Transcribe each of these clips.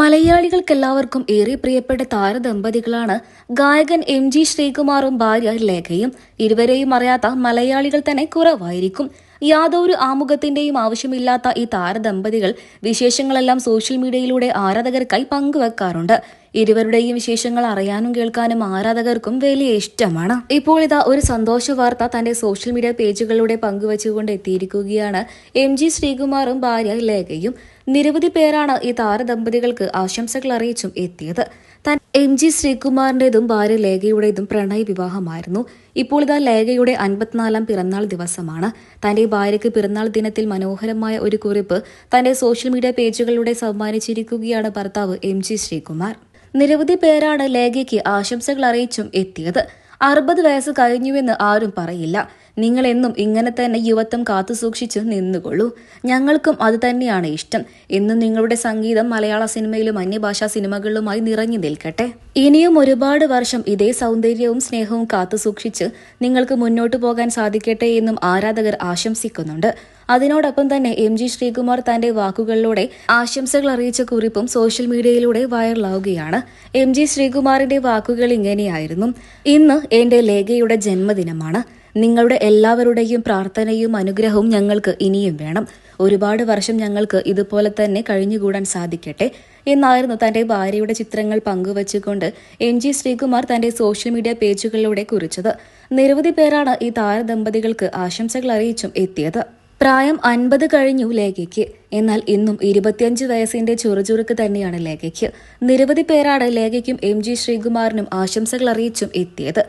മലയാളികൾക്കെല്ലാവർക്കും ഏറെ പ്രിയപ്പെട്ട താരദമ്പതികളാണ് ഗായകൻ എം ജി ശ്രീകുമാറും ഭാര്യ ലേഖയും. ഇരുവരെയും അറിയാത്ത മലയാളികൾ തന്നെ കുറവായിരിക്കും. യാതൊരു ആമുഖത്തിന്റെയും ആവശ്യമില്ലാത്ത ഈ താരദമ്പതികൾ വിശേഷങ്ങളെല്ലാം സോഷ്യൽ മീഡിയയിലൂടെ ആരാധകർക്കായി പങ്കുവെക്കാറുണ്ട്. ഇരുവരുടെയും വിശേഷങ്ങൾ അറിയാനും കേൾക്കാനും ആരാധകർക്കും വലിയ ഇഷ്ടമാണ്. ഇപ്പോൾ ഇതാ ഒരു സന്തോഷ വാർത്ത തന്റെ സോഷ്യൽ മീഡിയ പേജുകളിലൂടെ പങ്കുവച്ചുകൊണ്ട് എത്തിയിരിക്കുകയാണ് എം ജി ശ്രീകുമാറും ഭാര്യ ലേഖയും. നിരവധി പേരാണ് ഈ താരദമ്പതികൾക്ക് ആശംസകൾ അറിയിച്ചും എത്തിയത്. താൻ എം ജി ശ്രീകുമാറിന്റേതും ഭാര്യ ലേഖയുടേതും പ്രണയ വിവാഹമായിരുന്നു. ഇപ്പോൾ ഇതാ ലേഖയുടെ അൻപത്തിനാലാം പിറന്നാൾ ദിവസമാണ്. തന്റെ ഭാര്യയ്ക്ക് പിറന്നാൾ ദിനത്തിൽ മനോഹരമായ ഒരു കുറിപ്പ് തന്റെ സോഷ്യൽ മീഡിയ പേജുകളിലൂടെ സമ്മാനിച്ചിരിക്കുകയാണ് ഭർത്താവ് എം ജി ശ്രീകുമാർ. നിരവധി പേരാണ് ലേഖയ്ക്ക് ആശംസകൾ അറിയിച്ചും എത്തിയത്. അറുപത് വയസ്സ് കഴിഞ്ഞുവെന്ന് ആരും പറയില്ല. നിങ്ങൾ എന്നും ഇങ്ങനെ തന്നെ യുവത്വം കാത്തുസൂക്ഷിച്ച് നിന്നുകൊള്ളൂ. ഞങ്ങൾക്കും അത് തന്നെയാണ് ഇഷ്ടം. എന്നും നിങ്ങളുടെ സംഗീതം മലയാള സിനിമയിലും അന്യഭാഷാ സിനിമകളിലുമായി നിറഞ്ഞു നിൽക്കട്ടെ. ഇനിയും ഒരുപാട് വർഷം ഇതേ സൗന്ദര്യവും സ്നേഹവും കാത്തുസൂക്ഷിച്ച് നിങ്ങൾക്ക് മുന്നോട്ടു പോകാൻ സാധിക്കട്ടെ എന്നും ആരാധകർ ആശംസിക്കുന്നുണ്ട്. അതിനോടൊപ്പം തന്നെ എം ജി ശ്രീകുമാർ തന്റെ വാക്കുകളിലൂടെ ആശംസകൾ അറിയിച്ച കുറിപ്പും സോഷ്യൽ മീഡിയയിലൂടെ വൈറലാവുകയാണ്. എം ജി ശ്രീകുമാറിന്റെ വാക്കുകൾ ഇങ്ങനെയായിരുന്നു. ഇന്ന് എന്റെ ലേഖയുടെ ജന്മദിനമാണ്. നിങ്ങളുടെ എല്ലാവരുടെയും പ്രാർത്ഥനയും അനുഗ്രഹവും ഞങ്ങൾക്ക് ഇനിയും വേണം. ഒരുപാട് വർഷം ഞങ്ങൾക്ക് ഇതുപോലെ തന്നെ കഴിഞ്ഞുകൂടാൻ സാധിക്കട്ടെ എന്നായിരുന്നു തന്റെ ഭാര്യയുടെ ചിത്രങ്ങൾ പങ്കുവച്ചുകൊണ്ട് എം ജി ശ്രീകുമാർ തന്റെ സോഷ്യൽ മീഡിയ പേജുകളിലൂടെ കുറിച്ചത്. നിരവധി പേരാണ് ഈ താരദമ്പതികൾക്ക് ആശംസകൾ അറിയിച്ചും എത്തിയത്. പ്രായം അൻപത് കഴിഞ്ഞു ലേഖയ്ക്ക്. എന്നാൽ ഇന്നും ഇരുപത്തിയഞ്ച് വയസ്സിന്റെ ചുറുചുറുക്ക് തന്നെയാണ് ലേഖയ്ക്ക്. നിരവധി പേരാണ് ലേഖയ്ക്കും എം ജി ശ്രീകുമാറിനും ആശംസകൾ അറിയിച്ചും എത്തിയത്.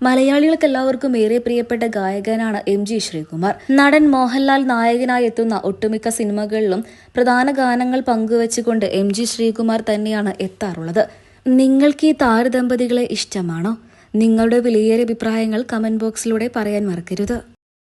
മലയാളികൾക്ക് എല്ലാവർക്കും ഏറെ പ്രിയപ്പെട്ട ഗായകനാണ് എം ജി ശ്രീകുമാർ. നടൻ മോഹൻലാൽ നായകനായി എത്തുന്ന ഒട്ടുമിക്ക സിനിമകളിലും പ്രധാന ഗാനങ്ങൾ പങ്കുവച്ചുകൊണ്ട് എം ജി ശ്രീകുമാർ തന്നെയാണ് എത്താറുള്ളത്. നിങ്ങൾക്ക് ഈ താരദമ്പതികളെ ഇഷ്ടമാണോ? നിങ്ങളുടെ വിലയേറിയ അഭിപ്രായങ്ങൾ കമന്റ് ബോക്സിലൂടെ പറയാൻ മറക്കരുത്.